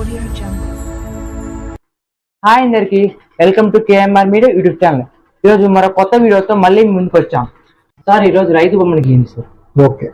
Audio Jungle. Hi అందరికి welcome to KMR media YouTube channel ఈరోజు మరో కొత్త వీడియోతో మళ్ళీ ముందుకు వచ్చాం. సార్ ఈరోజు రైతు బొమ్మని గీయండి sir okay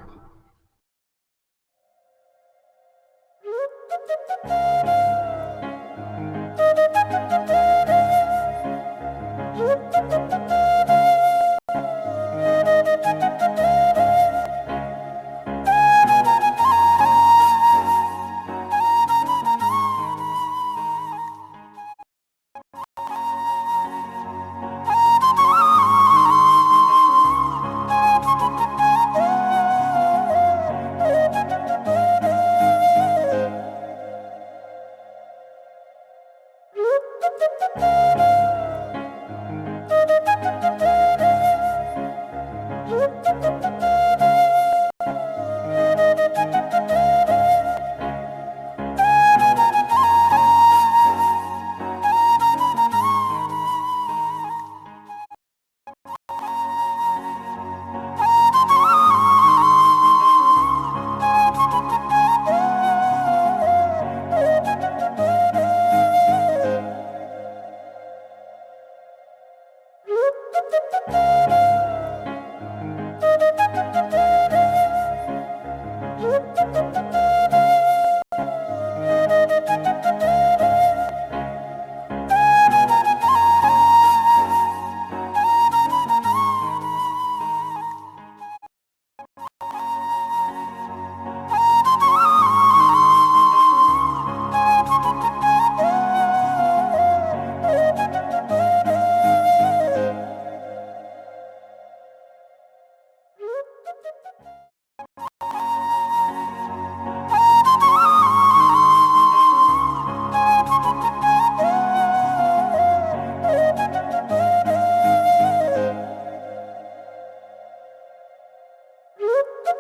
ఇది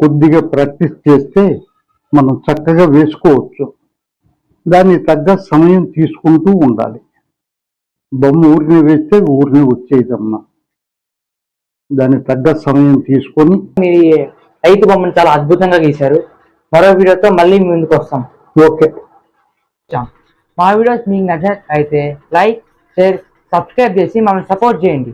కొద్దిగా ప్రాక్టీస్ చేస్తే మనం చక్కగా వేసుకోవచ్చు. దానికి తగ్గ సమయం తీసుకుంటూ ఉండాలి. బొమ్మ ఊరిని వేస్తే ఊరిని వచ్చేదమ్మా దానికి తగ్గ సమయం తీసుకొని మీరు రైతు బొమ్మను చాలా అద్భుతంగా గీశారు. మరో వీడియోతో మళ్ళీ మీ ముందుకు వస్తాం. ఓకే. మా వీడియోస్ మీకు నచ్చినట్లయితే లైక్ షేర్ సబ్స్క్రైబ్ చేసి మమ్మల్ని సపోర్ట్ చేయండి.